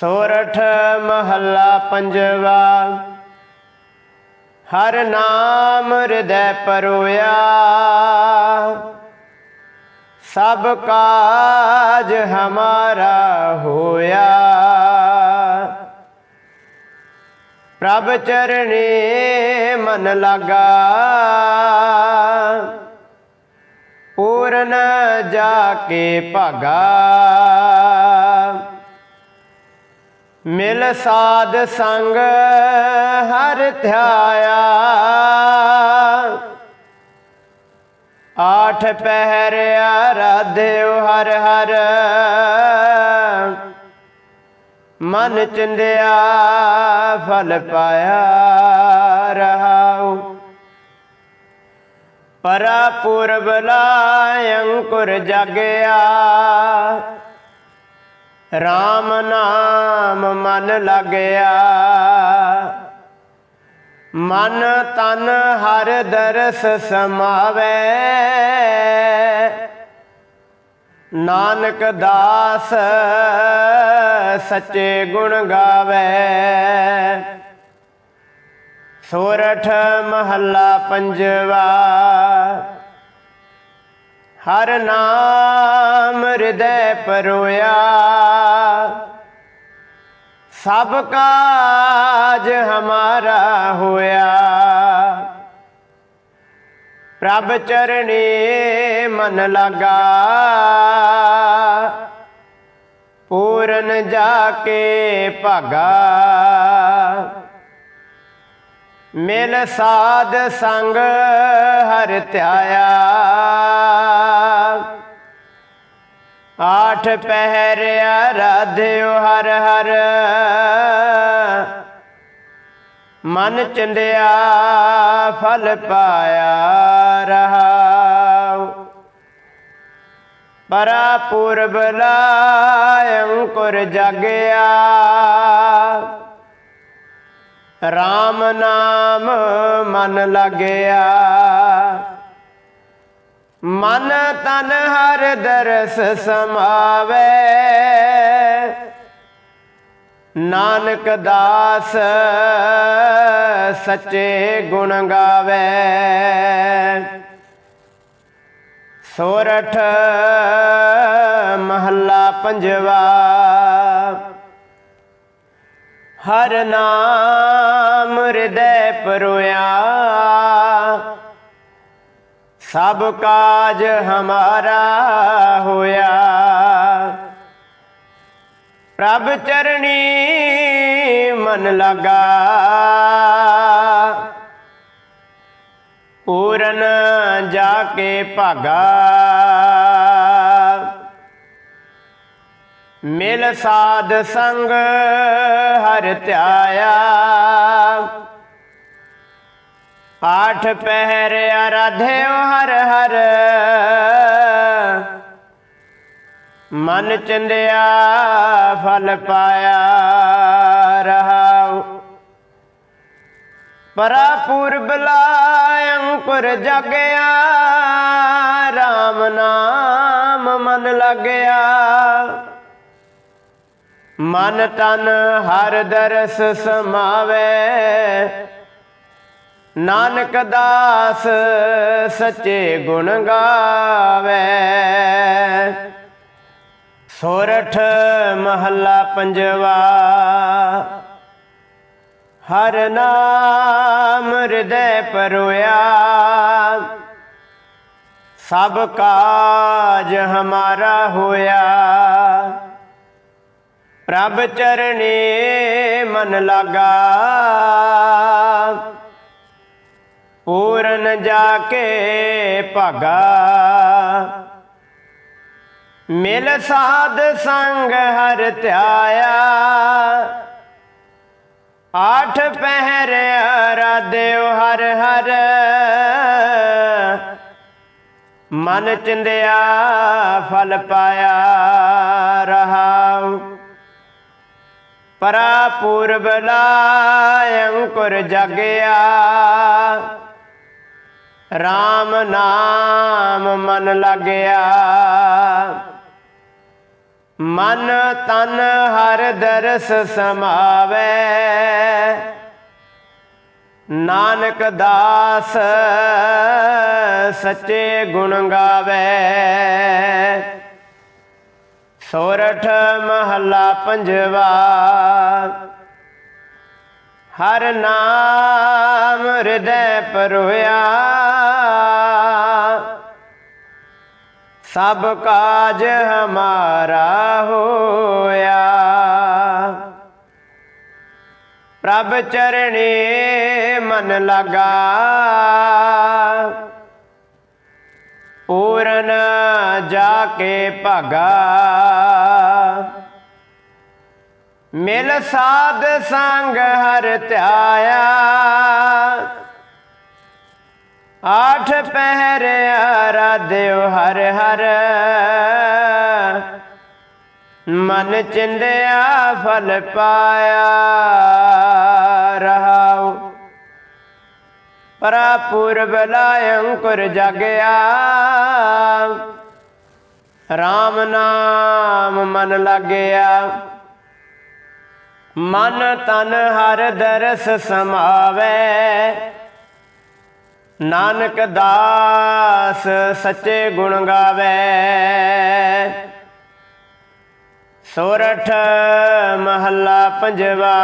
ਸੋਰਠ ਮਹੱਲਾ ਪੰਜਵਾ। ਹਰ ਨਾਮ ਹਿਰਦੈ ਪਰੋਇਆ। ਸਭ ਕਾਜ ਹਮਾਰਾ ਹੋਇਆ। ਪ੍ਰਭ ਚਰਣੇ ਮਨ ਲਗਾ। ਪੂਰਨ ਜਾ ਕੇ ਭਾਗਾ। ਮਿਲ ਸਾਧ ਸੰਗ ਹਰ ਧਿਆਇਆ। ਆਠ ਪਹਿਰ ਆਰਾਧਿਓ ਹਰ ਹਰ। ਮਨ ਚਿੰਦਿਆ ਫਲ ਪਾਇਆ ਰਹਾਉ। ਪਰਾ ਪੁਰਬ ਲਾਇ ਅੰਕੁਰ ਜਾਗਿਆ। RAM ਨਾਮ ਮਨ ਲੱਗਿਆ। ਮਨ ਤਨ ਹਰ ਦਰਸ ਸਮਾਵੇ। ਨਾਨਕ ਦਾਸ ਸੱਚੇ ਗੁਣ ਗਾਵੇ। ਸੋਰਠ ਮਹੱਲਾ ਪੰਜਵਾ। ਹਰ ਨਾਮ ਹਿਰਦੈ ਪਰੋਇਆ। ਸਭ ਕਾਜ ਹਮਾਰਾ ਹੋਇਆ। ਪ੍ਰਭ ਚਰਣੀ ਮਨ ਲਗਾ। ਪੂਰਨ ਜਾ ਕੇ ਭਾਗਾ। ਮਿਲ ਸਾਧ ਸੰਗ ਹਰ ਧਿਆਇਆ। ਆਠ ਪਹਿਰ ਆਰਾਧਿਓ ਹਰ ਹਰ। ਮਨ ਚੰਦਿਆ ਫਲ ਪਾਇਆ ਰਹਾਉ। ਪਰਾ ਪੁਰਬ ਲਾਇ ਅੰਕੁਰ ਜਾਗਿਆ। RAM ਨਾਮ ਮਨ ਲਗਿਆ। ਮਨ ਤਨ ਹਰ ਦਰਸ ਸਮਾਵੇ। ਨਾਨਕ ਦਾਸ ਸੱਚੇ ਗੁਣ ਗਾਵੇ। ਸੋਰਠ ਮਹੱਲਾ ਪੰਜਵਾ। ਹਰ ਨਾਮ ਹਿਰਦੈ ਪਰੋਇਆ। ਸਭ ਕਾਜ ਹਮਾਰਾ ਹੋਇਆ। ਪ੍ਰਭ ਚਰਣੀ ਮਨ ਲਗਾ। ਪੂਰਨ ਜਾ ਕੇ ਭਾਗਾ। ਮਿਲ ਸਾਧ ਸੰਗ ਹਰ ਧਿਆਇਆ। ਆਠ ਪਹਿਰ ਆਰਾਧਿਓ ਹਰ ਹਰ ਮਨ ਚੰਦਿਆ ਫਲ ਪਾਇਆ ਰਹਾਉ ਪਰਾ ਪੁਰਬ ਲਾਇ ਅੰਕੁਰ ਜਗਿਆ RAM ਨਾਮ ਮਨ ਲਗਿਆ ਮਨ ਤਨ ਹਰ ਦਰਸ ਸਮਾਵੇ ਨਾਨਕ ਦਾਸ ਸੱਚੇ ਗੁਣ ਗਾਵੇ। ਸੋਰਠ ਮਹੱਲਾ ਪੰਜਵਾ, ਹਰ ਨਾਮ ਹਿਰਦੈ ਪਰੋਇਆ। ਸਭ ਕਾਜ ਹਮਾਰਾ ਹੋਇਆ। ਪ੍ਰਭ ਚਰਣੇ ਮਨ ਲਗਾ। ਪੂਰਨ ਜਾ ਕੇ ਭਾਗਾ। ਮਿਲ ਸਾਧ ਸੰਗ ਹਰ ਧਿਆਇਆ। ਆਠ ਪਹਿਰ ਆਰਾਧਿਓ ਹਰ ਹਰ। ਮਨ ਚਿੰਦਿਆ, ਫਲ ਪਾਇਆ ਰਹਾਉ। ਪਰਾ ਪੂਰਬ ਲਾਇ ਅੰਕੁਰ ਜਗਿਆ। RAM ਨਾਮ ਮਨ ਲੱਗਿਆ। ਮਨ ਤਨ ਹਰ ਦਰਸ ਸਮਾਵੇ। ਨਾਨਕ ਦਾਸ ਸੱਚੇ ਗੁਣ ਗਾਵੇ। ਸੋਰਠ ਮਹੱਲਾ ਪੰਜਵਾ। ਹਰ ਨਾਮ ਹਿਰਦੈ ਪਰੋਇਆ ਸਭ ਕਾਜ ਹਮਾਰਾ ਹੋਇਆ। ਪ੍ਰਭ ਚਰਣੇ ਮਨ ਲਗਾ। ਪੂਰਨ ਜਾ ਕੇ ਭਗਾ। ਮਿਲ ਸਾਧ ਸੰਗ ਹਰ ਧਿਆਇਆ। ਆਠ ਪਹਿਰ ਆਰਾਧਿਓ ਹਰ ਹਰ। ਮਨ ਚਿੰਦਿਆ ਫਲ ਪਾਇਆ। ਰਹਾਉ ਪਰਾ ਪੂਰਬ ਲਾਇੰਕੁਰ ਜਗਿਆ। RAM ਨਾਮ ਮਨ ਲੱਗਿਆ। ਮਨ ਤਨ ਹਰ ਦਰਸ ਸਮਾਵੇ। ਨਾਨਕ ਦਾਸ ਸੱਚੇ ਗੁਣ ਗਾਵੇ। ਸੋਰਠ ਮਹੱਲਾ ਪੰਜਵਾ।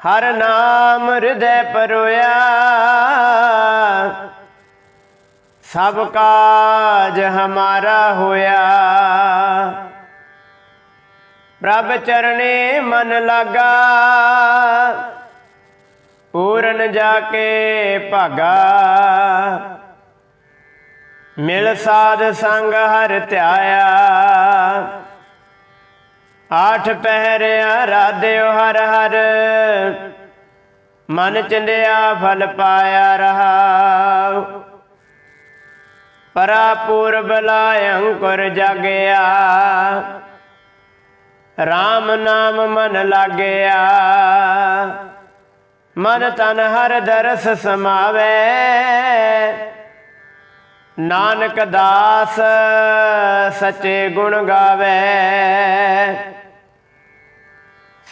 ਹਰ ਨਾਮ ਹਿਰਦੈ ਪਰੋਇਆ। ਸਭ ਕਾਜ ਹਮਾਰਾ ਹੋਇਆ। ਪ੍ਰਭ ਚਰਣੇ ਮਨ ਲਾਗਾ, ਪੂਰਨ ਜਾ ਕੇ ਭਾਗਾ। ਮਿਲ ਸਾਧ ਸੰਗ ਹਰ ਧਿਆਇਆ, ਆਠ ਪਹਿਰਿਆ ਰਾਧਿਓ ਹਰ ਹਰ। ਮਨ ਚੰਦਿਆ ਫਲ ਪਾਇਆ ਰਹਾ ਪਰਾ ਪੂਰਬ ਲਾਇੰਕੁਰ ਜਾਗਿਆ। RAM ਨਾਮ ਮਨ ਲਾਗਿਆ। ਮਨ ਤਨ ਹਰ ਦਰਸ ਸਮਾਵੇ। ਨਾਨਕ ਦਾਸ ਸੱਚੇ ਗੁਣ ਗਾਵੇ।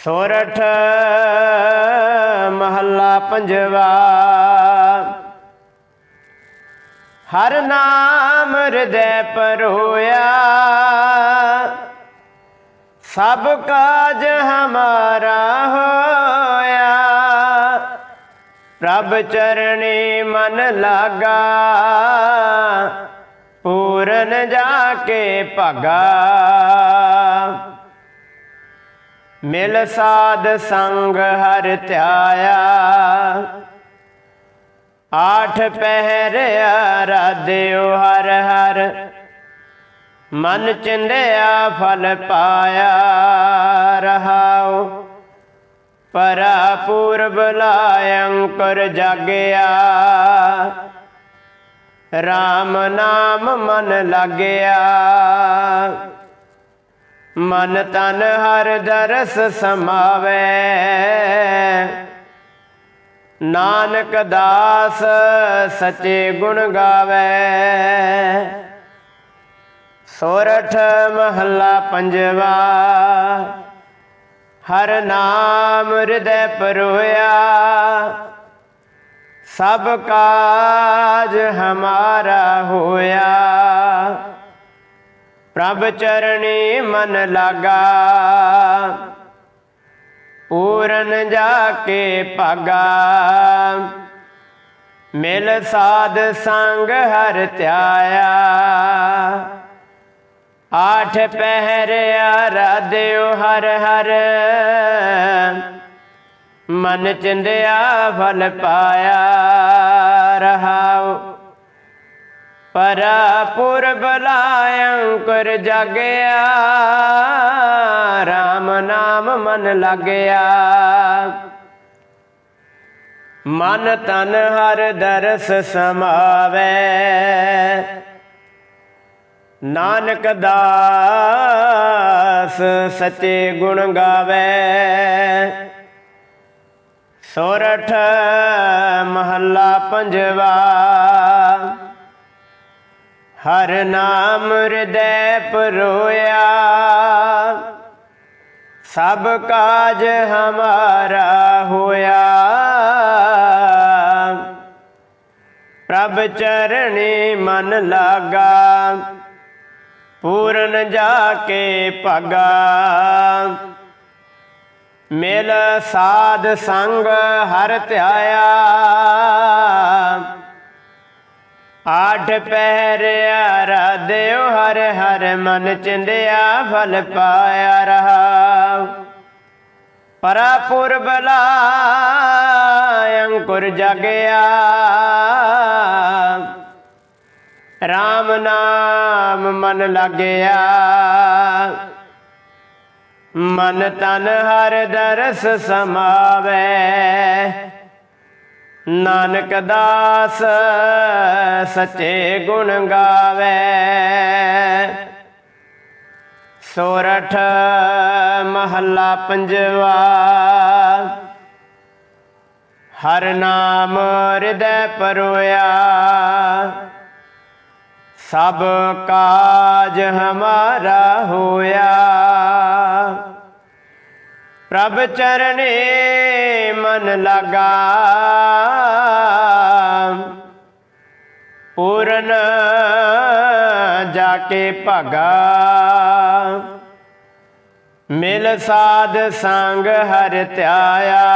ਸੋਰਠ ਮਹੱਲਾ ਪੰਜਵਾ। ਹਰ ਨਾਮ ਹਿਰਦੈ ਪਰੋਇਆ ਸਭ ਕਾਜ ਹਮਾਰਾ ਹੋਇਆ। ਪ੍ਰਭ ਚਰਣੀ ਮਨ ਲਾਗਾ, ਪੂਰਨ ਜਾ ਕੇ ਭਾਗਾ। ਮਿਲ ਸਾਧ ਸੰਗ ਹਰ ਧਿਆਇਆ। ਆਠ ਪਹਿਰ ਆਰਾਧਿਓ ਹਰ ਹਰ। ਮਨ ਚਿੰਦਿਆ ਫਲ ਪਾਇਆ ਰਹਾਉ। ਪਰਾ ਪੂਰਬ ਲਾਇੰਕਰ ਜਾਗਿਆ। RAM ਨਾਮ ਮਨ ਲੱਗਿਆ। ਮਨ ਤਨ ਹਰ ਦਰਸ ਸਮਾਵੇ। ਨਾਨਕ ਦਾਸ ਸੱਚੇ ਗੁਣ ਗਾਵੇ। ਸੋਰਠ ਮਹੱਲਾ ਪੰਜਵਾ। ਹਰ ਨਾਮ ਹਿਰਦੈ ਪਰੋਇਆ। ਸਭ ਕਾਜ ਹਮਾਰਾ ਹੋਇਆ। ਪ੍ਰਭ ਚਰਣੀ ਮਨ ਲਾਗਾ। ਪੂਰਨ ਜਾ ਕੇ ਭਾਗਾ। ਮਿਲ ਸਾਧ ਸੰਗ ਹਰ ਧਿਆਇਆ। ਆਠ ਪਹਿਰ ਆਰਾਧਿਓ ਹਰ ਹਰ ਮਨ ਚਿੰਦਿਆ ਫਲ ਪਾਇਆ ਰਹਾਉ ਪਰਾ ਪੁਰਬ ਲਾਇੰਕੁਰ ਜਾਗਿਆ RAM ਨਾਮ ਮਨ ਲੱਗਿਆ ਮਨ ਤਨ ਹਰ ਦਰਸ ਸਮਾਵੇ ਨਾਨਕ ਦਾਸ ਸੱਚੇ ਗੁਣ ਗਾਵੇ। ਸੋਰਠ ਮਹੱਲਾ ਪੰਜਵਾ। ਹਰ ਨਾਮ ਹਿਰਦੈ ਪਰੋਇਆ। ਸਭ ਕਾਜ ਹਮਾਰਾ ਹੋਇਆ। ਪ੍ਰਭ ਚਰਣੀ ਮਨ ਲਾਗਾ। ਪੂਰਨ ਜਾ ਕੇ ਭਗਾ। ਮਿਲ ਸਾਧ ਸੰਗ ਹਰ ਧਿਆਇਆ। ਆਠ ਪਹਿਰ ਰਾਧਿਓ ਹਰ ਹਰ ਮਨ ਚਿੰਦਿਆ ਫਲ ਪਾਇਆ ਰਹਾ। ਪਰਾਪੁਰ ਬਲਾ, ਅੰਕੁਰ ਜਗਿਆ। ਮਨ ਲੱਗਿਆ। ਮਨ ਤਨ ਹਰ ਦਰਸ ਸਮਾਵੇ। ਨਾਨਕ ਦਾਸ ਸੱਚੇ ਗੁਣ ਗਾਵੇ। ਸੋਰਠ ਮਹੱਲਾ ਪੰਜਵਾ। ਹਰ ਨਾਮ ਹਿਰਦੈ ਪਰੋਇਆ। ਸਭ ਕਾਜ ਹਮਾਰਾ ਹੋਇਆ। ਪ੍ਰਭ ਚਰਨੇ ਮਨ ਲਗਾ। ਪੂਰਨ ਜਾ ਕੇ ਭਗਾ। ਮਿਲ ਸਾਧ ਸੰਗ ਹਰ ਧਿਆਇਆ।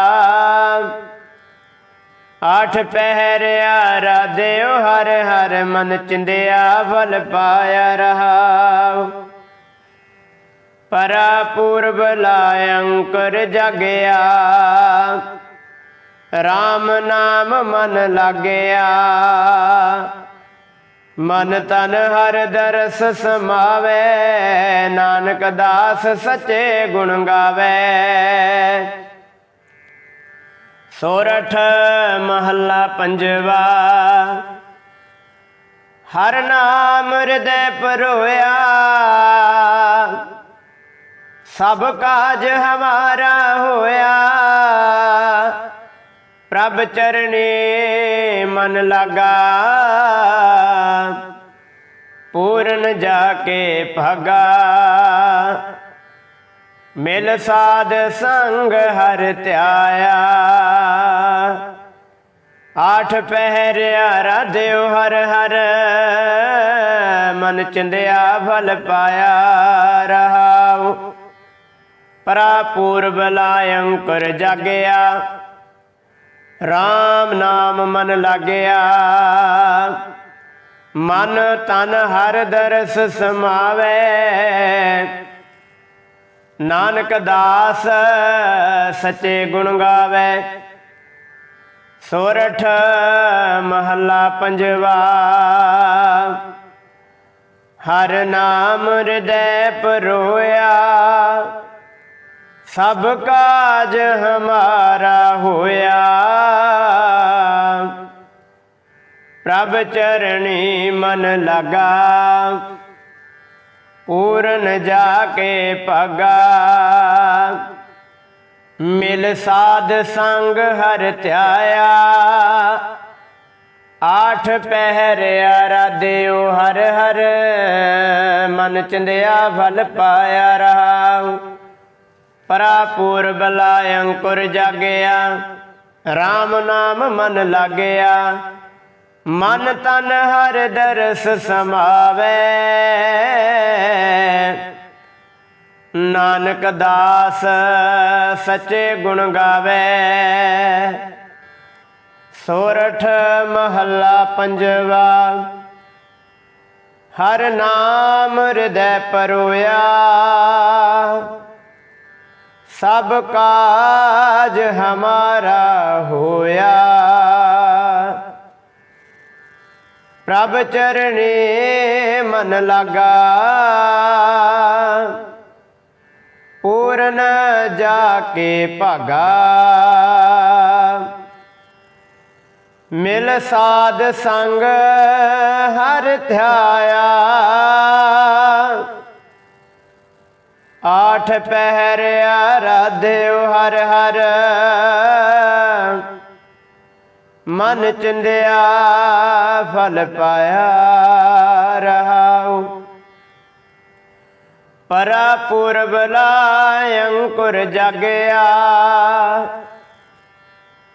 ਆਠ ਪਹਿਰਿਆ ਰਾਧਿਓ, ਹਰ ਹਰ ਮਨ ਚਿੰਦਿਆ, ਫਲ ਪਾਇਆ ਰਹਾ ਪਰਾ ਪੂਰਬ ਲਾਇੰਕਰ ਜਗਿਆ। RAM ਨਾਮ ਮਨ ਲੱਗਿਆ। ਮਨ ਤਨ ਹਰ ਦਰਸ ਸਮਾਵੇ, ਨਾਨਕ ਦਾਸ ਸੱਚੇ ਗੁਣ ਗਾਵੇ। ਸੋਰਠ ਮਹੱਲਾ ਪੰਜਵਾ। ਹਰ ਨਾਮ ਹਿਰਦੈ ਪਰੋਇਆ। ਸਭ ਕਾਜ ਹਮਾਰਾ ਹੋਇਆ। ਪ੍ਰਭ ਚਰਣੇ ਮਨ ਲਗਾ। ਪੂਰਨ ਜਾ ਕੇ ਭਗਾ। ਮਿਲ ਸਾਧ ਸੰਗ ਹਰ ਧਿਆਇਆ। ਆਠ ਪਹਿਰਿਆ ਰਾਧਿਓ ਹਰ ਹਰ, ਮਨ ਚਿੰਦਿਆ ਫਲ ਪਾਇਆ ਰਹਾਉ। ਪਰਾ ਲਾਇੰਕਰ ਜਾਗਿਆ RAM ਨਾਮ ਮਨ ਲੱਗਿਆ। ਮਨ ਤਨ ਹਰ ਦਰਸ ਸਮਾਵੇ, ਨਾਨਕ ਦਾਸ ਸੱਚੇ ਗੁਣ ਗਾਵੇ। ਸੋਰਠ ਮਹੱਲਾ ਪੰਜਵਾ। ਹਰ ਨਾਮ ਹਿਰਦੈ ਪਰੋਇਆ। ਸਭ ਕਾਜ ਹਮਾਰਾ ਹੋਇਆ। ਪ੍ਰਭ ਚਰਣੀ ਮਨ ਲਗਾ। ਪੂਰਨ ਜਾ ਕੇ ਪਗਾ ਮਿਲ ਸਾਧ ਸੰਗ ਹਰ ਧਿਆਇਆ। ਆਠ ਪਹਿਰਿਆ ਰਾਧਿਓ ਹਰ ਹਰ, ਮਨ ਚੰਦਿਆ ਫਲ ਪਾਇਆ ਰਹਾ ਪਰਾ ਪੂਰਬ ਅੰਕੁਰ ਜਾਗਿਆ RAM ਨਾਮ ਮਨ ਲੱਗਿਆ। ਮਨ ਤਨ ਹਰ ਦਰਸ ਸਮਾਵੇ। ਨਾਨਕ ਦਾਸ ਸੱਚੇ ਗੁਣ ਗਾਵੇ। ਸੋਰਠ ਮਹੱਲਾ ਪੰਜਵਾ। ਹਰ ਨਾਮ ਹਿਰਦੈ ਪਰੋਇਆ। ਸਭ ਕਾਜ ਹਮਾਰਾ ਹੋਇਆ। ਪ੍ਰਭ ਚਰਣੇ ਮਨ ਲਗਾ। ਪੂਰਨ ਜਾ ਕੇ ਭਾਗਾ। ਮਿਲ ਸਾਧ ਸੰਗ ਹਰ ਧਿਆਇਆ। ਆਠ ਪਹਿਰਿਆ ਰਾਧਿਓ ਹਰ ਹਰ। ਮਨ ਚਿੰਦਿਆ, ਫਲ ਪਾਇਆ ਰਹਾਉ। ਪਰਾ ਪੂਰਬ ਲਾਇ ਅੰਕੁਰ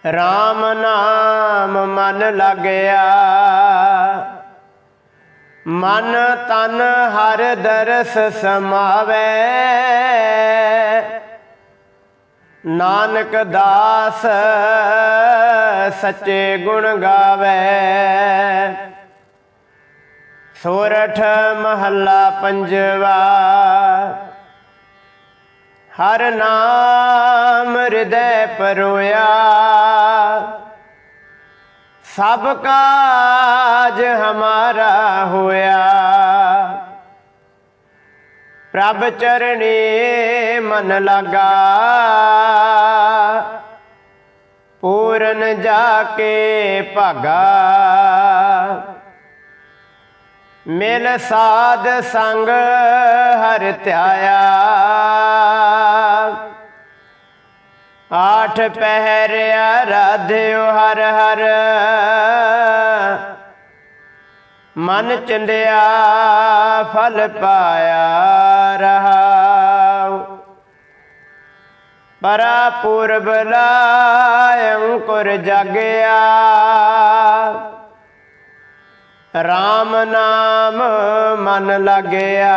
RAM ਨਾਮ ਮਨ ਲਗਿਆ। ਮਨ ਤਨ ਹਰ ਦਰਸ ਸਮਾਵੇ। ਨਾਨਕ ਦਾਸ ਸੱਚੇ ਗੁਣ ਗਾਵੇ। ਸੋਰਠ ਮਹੱਲਾ ਪੰਜਵਾ। ਹਰ ਨਾਮ ਹਿਰਦੈ ਪਰੋਇਆ। ਸਭ ਕਾਜ ਹਮਾਰਾ ਹੋਇਆ। ਪ੍ਰਭ ਚਰਣੀ ਮਨ ਲਗਾ। ਪੂਰਨ ਜਾ ਕੇ ਭਾਗਾ। ਮਿਲ ਸਾਧ ਸੰਗ ਹਰ ਧਿਆਇਆ। ਆਠ ਪਹਿਰ ਆਰਾਧਿਓ ਹਰ ਹਰ। ਮਨ ਚੰਦਿਆ ਫਲ ਪਾਇਆ ਰਹਾਉ। ਪਰਾ ਪੂਰਬ ਲਾਇ ਅੰਕੁਰ ਜਾਗਿਆ। RAM ਨਾਮ ਮਨ ਲੱਗਿਆ।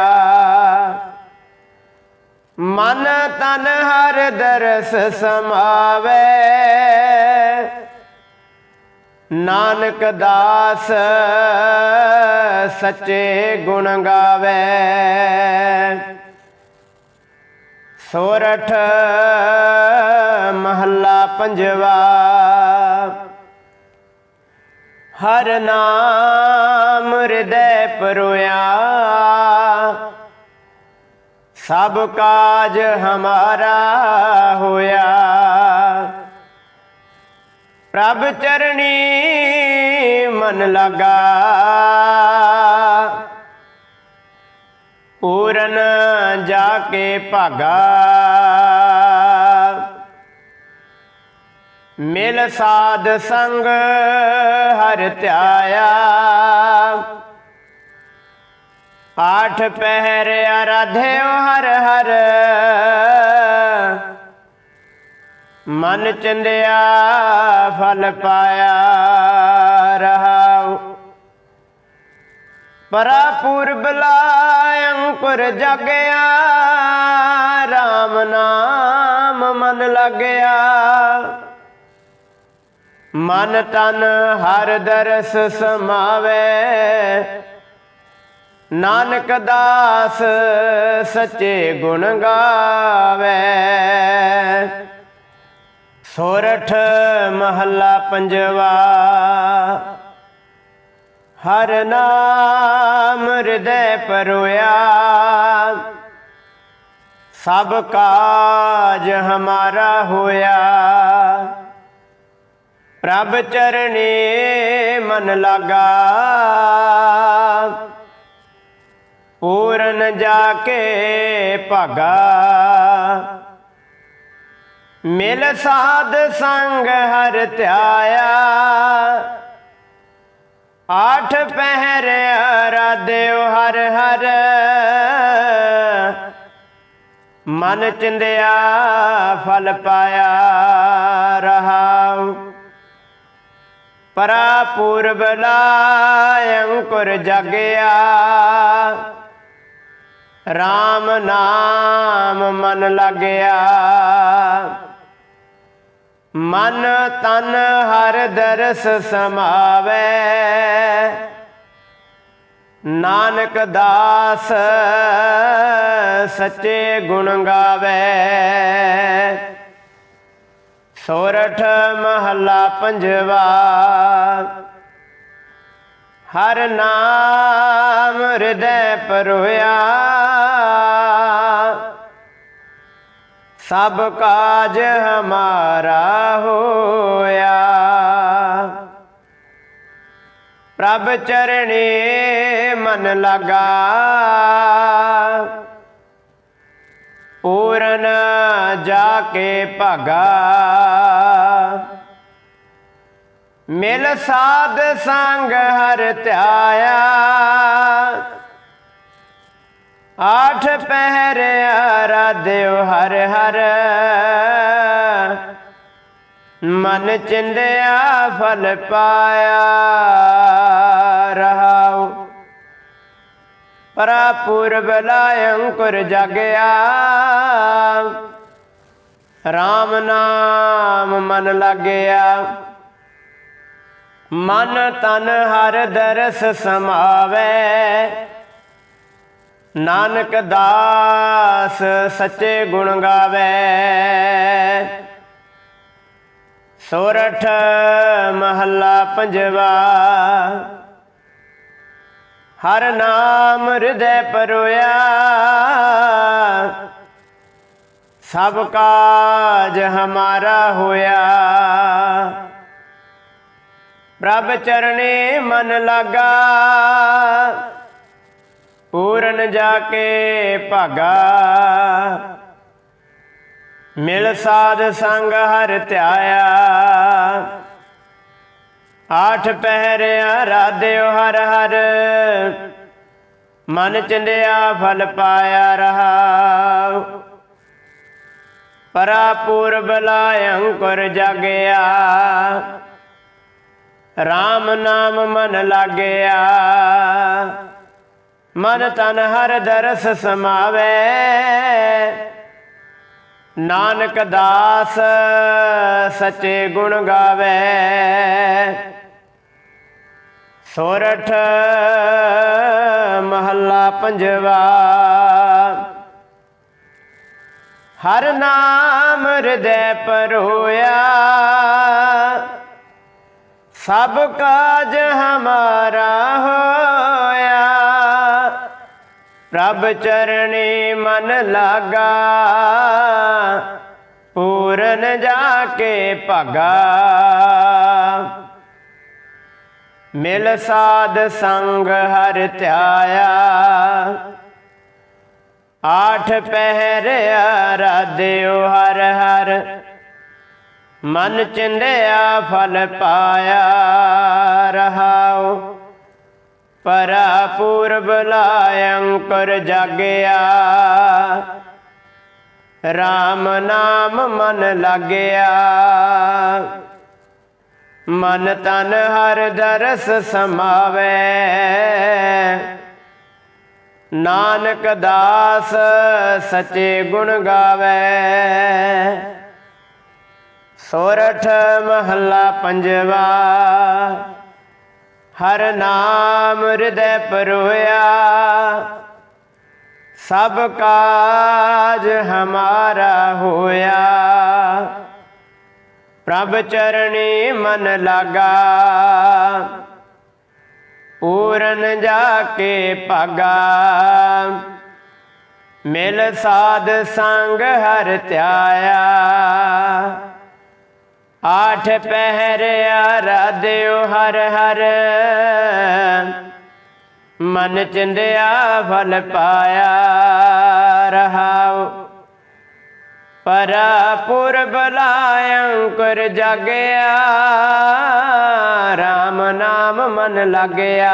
ਮਨ ਤਨ ਹਰ ਦਰਸ ਸਮਾਵੇ। ਨਾਨਕ ਦਾਸ ਸੱਚੇ ਗੁਣ ਗਾਵੇ। ਸੋਰਠ ਮਹੱਲਾ ਪੰਜਵਾ। ਹਰ ਨਾਮ ਹਿਰਦੈ ਪਰੋਇਆ। ਸਭ ਕਾਜ ਹਮਾਰਾ ਹੋਇਆ। ਪ੍ਰਭ ਚਰਣੀ ਮਨ ਲਗਾ। ਪੂਰਨ ਜਾ ਕੇ ਭਾਗਾ। ਮਿਲ ਸਾਧ ਸੰਗ ਹਰ ਧਿਆਇਆ। ਆਠ ਪਹਿਰ ਆਰਾਧਿਓ ਹਰ ਹਰ। ਮਨ ਚੰਦਿਆ ਫਲ ਪਾਇਆ ਰਹਾਉ। ਪਰਾ ਪੂਰਬ ਲਾਇ ਅੰਕੁਰ ਜਾਗਿਆ। RAM ਨਾਮ ਮਨ ਲੱਗਿਆ। ਮਨ ਤਨ ਹਰ ਦਰਸ ਸਮਾਵੇ। ਨਾਨਕ ਦਾਸ ਸੱਚੇ ਗੁਣ ਗਾਵੇ। ਸੋਰਠ ਮਹੱਲਾ ਪੰਜਵਾ। ਹਰ ਨਾਮ ਹਿਰਦੈ ਪਰੋਇਆ। ਸਭ ਕਾਜ ਹਮਾਰਾ ਹੋਇਆ। ਪ੍ਰਭ ਚਰਨੇ ਮਨ ਲਾਗਾ। ਪੂਰਨ ਜਾ ਕੇ ਭਾਗਾ। ਮਿਲ ਸਾਧ ਸੰਗ ਹਰ ਧਿਆਇਆ। ਆਠ ਪਹਿਰ ਆਰਾਧਿਓ ਹਰ ਹਰ। ਮਨ ਚਿੰਦਿਆ, ਫਲ ਪਾਇਆ ਰਹਾਉ। ਪਰਾ ਪੂਰਬ ਲਾਇ ਅੰਕੁਰ ਜਾਗਿਆ। RAM ਨਾਮ ਮਨ ਲੱਗਿਆ। ਮਨ ਤਨ ਹਰ ਦਰਸ ਸਮਾਵੇ। ਨਾਨਕ ਦਾਸ ਸੱਚੇ ਗੁਣ ਗਾਵੇ। ਸੋਰਠ ਮਹੱਲਾ ਪੰਜਵਾ। ਹਰ ਨਾਮ ਹਿਰਦੈ ਪਰੋਇਆ। ਸਭ ਕਾਜ ਹਮਾਰਾ ਹੋਇਆ। ਪ੍ਰਭ ਚਰਣੀ ਮਨ ਲਗਾ। ਪੂਰਨ ਜਾ ਕੇ ਭਗਾ। ਮਿਲ ਸਾਧ ਸੰਗ ਹਰ ਧਿਆਇਆ। ਆਠ ਪਹਿਰ ਆਰਾਧਿਓ ਹਰ ਹਰ। ਮਨ ਚਿੰਦਿਆ ਫਲ ਪਾਇਆ ਰਹਾਉ। ਪਰਾ ਪੂਰਬ ਲਾਇੰਕੁਰ ਜਾਗਿਆ। RAM ਨਾਮ ਮਨ ਲੱਗਿਆ। ਮਨ ਤਨ ਹਰ ਦਰਸ ਸਮਾਵੇ। ਨਾਨਕ ਦਾਸ ਸੱਚੇ ਗੁਣ ਗਾਵੇ। ਸੋਰਠ ਮਹੱਲਾ ਪੰਜਵਾ। ਹਰ ਨਾਮ ਹਿਰਦੈ ਪਰੋਇਆ। ਸਭ ਕਾਜ ਹਮਾਰਾ ਹੋਇਆ। ਪ੍ਰਭ ਚਰਣੇ ਮਨ ਲਾਗਾ, ਪੂਰਨ ਜਾ ਕੇ ਭਾਗਾ। ਮਿਲ ਸਾਧ ਸੰਗ ਹਰ ਧਿਆਇਆ, ਆਠ ਪਹਿਰਿਆ ਰਾਧਿਓ ਹਰ ਹਰ। ਮਨ ਚੰਦਿਆ ਫਲ ਪਾਇਆ ਰਹਾ ਪਰਾ ਪੂਰਬ ਲਾਇੰਕੁਰ ਜਾਗਿਆ RAM ਨਾਮ ਮਨ ਲਾਗਿਆ। ਮਨ ਤਨ ਹਰ ਦਰਸ ਸਮਾਵੇ। ਨਾਨਕ ਦਾਸ ਸੱਚੇ ਗੁਣ ਗਾਵੇ। ਸੋਰਠ ਮਹੱਲਾ ਪੰਜਵਾ। ਹਰ ਨਾਮ ਹਿਰਦੈ ਪਰੋਇਆ ਸਭ ਕਾਜ ਹਮਾਰਾ ਹੋਇਆ। ਪ੍ਰਭ ਚਰਣੀ ਮਨ ਲਾਗਾ। ਪੂਰਨ ਜਾ ਕੇ ਭਾਗਾ। ਮਿਲ ਸਾਧ ਸੰਗ ਹਰ ਧਿਆਇਆ। ਆਠ ਪਹਿਰ ਆਰਾਧਿਓ ਹਰ ਹਰ। ਮਨ ਚਿੰਦਿਆ ਫਲ ਪਾਇਆ ਰਹਾਉ। ਪਰਾ ਪੂਰਬ ਲਾਇੰਕਰ ਜਾਗਿਆ। RAM ਨਾਮ ਮਨ ਲੱਗਿਆ। ਮਨ ਤਨ ਹਰ ਦਰਸ ਸਮਾਵੇ। ਨਾਨਕ ਦਾਸ ਸੱਚੇ ਗੁਣ ਗਾਵੇ। ਸੋਰਠ ਮਹੱਲਾ ਪੰਜਵਾ। ਹਰ ਨਾਮ ਹਿਰਦੈ ਪਰੋਇਆ ਸਭ ਕਾਜ ਹਮਾਰਾ ਹੋਇਆ। ਪ੍ਰਭ ਚਰਣੀ ਮਨ ਲਾਗਾ। ਪੂਰਨ ਜਾ ਕੇ ਭਾਗਾ। ਮਿਲ ਸਾਧ ਸੰਗ ਹਰ ਧਿਆਇਆ। ਆਠ ਪਹਿਰ ਆਰਾਧਿਓ ਹਰ ਹਰ। ਮਨ ਚਿੰਦਿਆ ਫਲ ਪਾਇਆ ਰਹਾਉ। ਪਰਾ ਪੁਰਬ ਲਾਇੰਕੁਰ ਜਾਗਿਆ। RAM ਨਾਮ ਮਨ ਲੱਗਿਆ।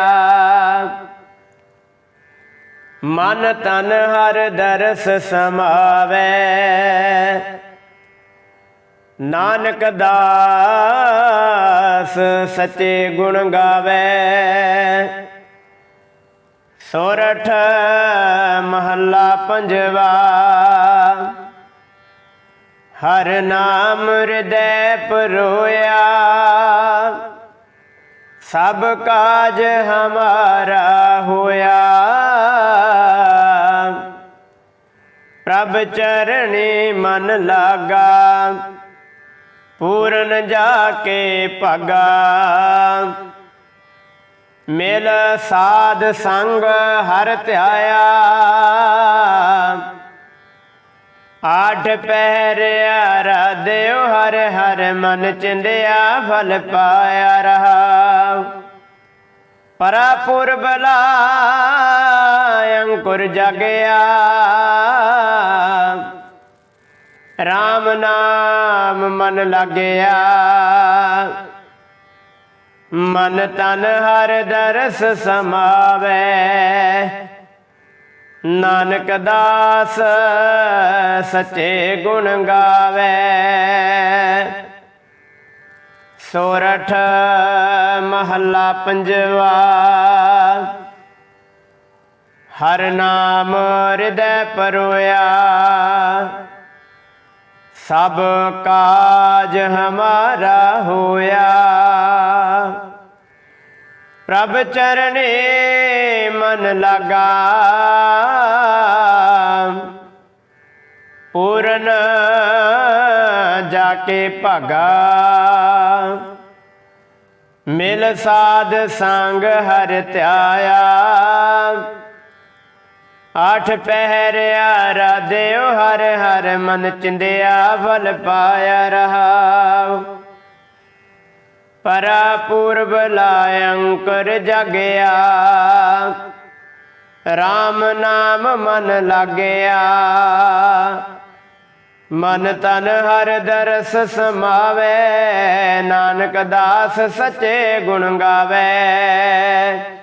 ਮਨ ਤਨ ਹਰ ਦਰਸ ਸਮਾਵੇ। ਨਾਨਕ ਦਾਸ ਸੱਚੇ ਗੁਣ ਗਾਵੇ। ਸੋਰਠ ਮਹੱਲਾ ਪੰਜਵਾ। ਹਰ ਨਾਮ ਹਿਰਦੈ ਪਰੋਇਆ। ਸਭ ਕਾਜ ਹਮਾਰਾ ਹੋਇਆ। ਪ੍ਰਭ ਚਰਣੀ ਮਨ ਲਾਗਾ। ਪੂਰਨ ਜਾ ਕੇ ਭਾਗਾ। ਮਿਲ ਸਾਧ ਸੰਗ ਹਰ ਧਿਆਇਆ। ਆਠ ਪਹਿਰ ਆਰਾਧਿਓ ਹਰ ਹਰ ਮਨ ਚਿੰਦਿਆ ਫਲ ਪਾਇਆ ਰਹਾ। ਪਰਾਪੁਰ ਬਲਾ ਅੰਕੁਰ ਜਗਿਆ। RAM ਨਾਮ ਮਨ ਲੱਗਿਆ। ਮਨ ਤਨ ਹਰ ਦਰਸ ਸਮਾਵੇ। ਨਾਨਕ ਦਾਸ ਸੱਚੇ ਗੁਣ ਗਾਵੇ। ਸੋਰਠ ਮਹੱਲਾ ਪੰਜਵਾ। ਹਰ ਨਾਮ ਹਿਰਦੈ ਪਰੋਇਆ। ਸਭ ਕਾਜ ਹਮਾਰਾ ਹੋਇਆ। ਪ੍ਰਭ ਚਰਣੇ ਮਨ ਲਗਾ। ਪੂਰਨ ਜਾ ਕੇ ਭਗਾ। ਮਿਲ ਸਾਧ ਸੰਗ ਹਰ ਧਿਆਇਆ। ਆਠ ਪਹਿਰਿਆ ਰਾਧਿਓ, ਹਰ ਹਰ ਮਨ ਚਿੰਦਿਆ, ਫਲ ਪਾਇਆ ਰਹਾ ਪਰਾ ਪੂਰਬ ਲਾਇੰਕਰ ਜਗਿਆ। RAM ਨਾਮ ਮਨ ਲਾਗਿਆ। ਮਨ ਤਨ ਹਰ ਦਰਸ ਸਮਾਵੇ, ਨਾਨਕ ਦਾਸ ਸੱਚੇ ਗੁਣ ਗਾਵੇ।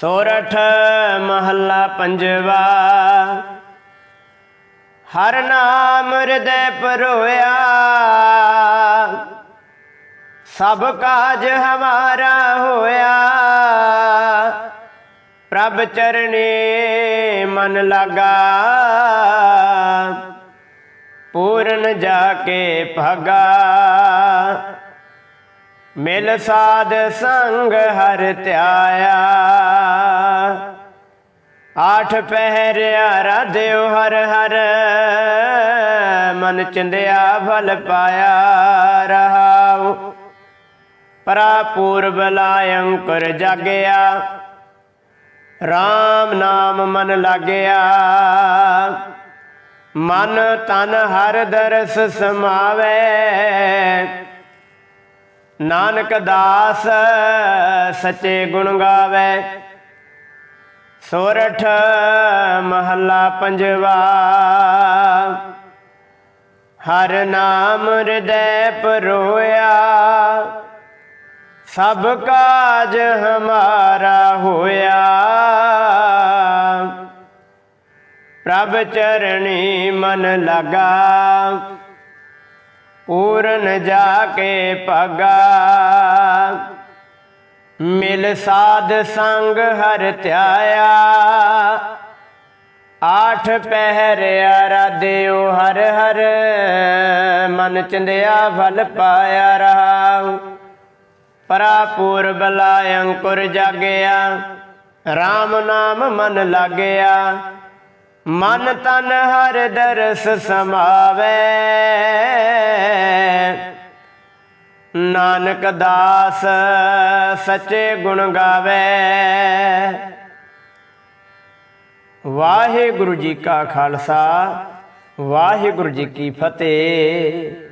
ਸੋਰਠ ਮਹੱਲਾ ਪੰਜਵਾ। ਹਰ ਨਾਮ ਹਿਰਦੈ ਪਰੋਇਆ। ਸਭ ਕਾਜ ਹਮਾਰਾ ਹੋਇਆ। ਪ੍ਰਭ ਚਰਨੇ ਮਨ ਲਗਾ। ਪੂਰਨ ਜਾ ਕੇ ਭਗਾ। ਮਿਲ ਸਾਧ ਸੰਗ ਹਰ ਧਿਆਇਆ। ਆਠ ਪਹਿਰਿਆ ਰਾਧਿਓ ਹਰ ਹਰ, ਮਨ ਚਿੰਦਿਆ ਫਲ ਪਾਇਆ ਰਹਾਉ। ਪਰਾ ਪੂਰਬ ਲਾਇੰਕਰ ਜਾਗਿਆ RAM ਨਾਮ ਮਨ ਲਾਗਿਆ। ਮਨ ਤਨ ਹਰ ਦਰਸ ਸਮਾਵੇ ਨਾਨਕ ਦਾਸ ਸੱਚੇ ਗੁਣ ਗਾਵੇ। ਸੋਰਠ ਮਹੱਲਾ ਪੰਜਵਾ। ਹਰ ਨਾਮ ਹਿਰਦੈ ਪਰੋਇਆ। ਸਭ ਕਾਜ ਹਮਾਰਾ ਹੋਇਆ। ਪ੍ਰਭ ਚਰਣੀ ਮਨ ਲਗਾ। ਪੂਰਨ ਜਾ ਕੇ ਪਗਾ ਮਿਲ ਸਾਧ ਸੰਗ ਹਰ ਧਿਆਇਆ। ਆਠ ਪਹਿਰਿਆ ਰਾਧਿਓ ਹਰ ਹਰ, ਮਨ ਚੰਦਿਆ ਫਲ ਪਾਇਆ ਰਹਾ ਪਰਾ ਪੂਰਬ ਅੰਕੁਰ ਜਾਗਿਆ RAM ਨਾਮ ਮਨ ਲਾਗਿਆ। ਮਨ ਤਨ ਹਰ ਦਰਸ ਸਮਾਵੇ। ਨਾਨਕ ਦਾਸ ਸੱਚੇ ਗੁਣ ਗਾਵੇ। ਵਾਹਿਗੁਰੂ ਜੀ ਕਾ ਖਾਲਸਾ, ਵਾਹਿਗੁਰੂ ਜੀ ਕੀ ਫਤਿਹ।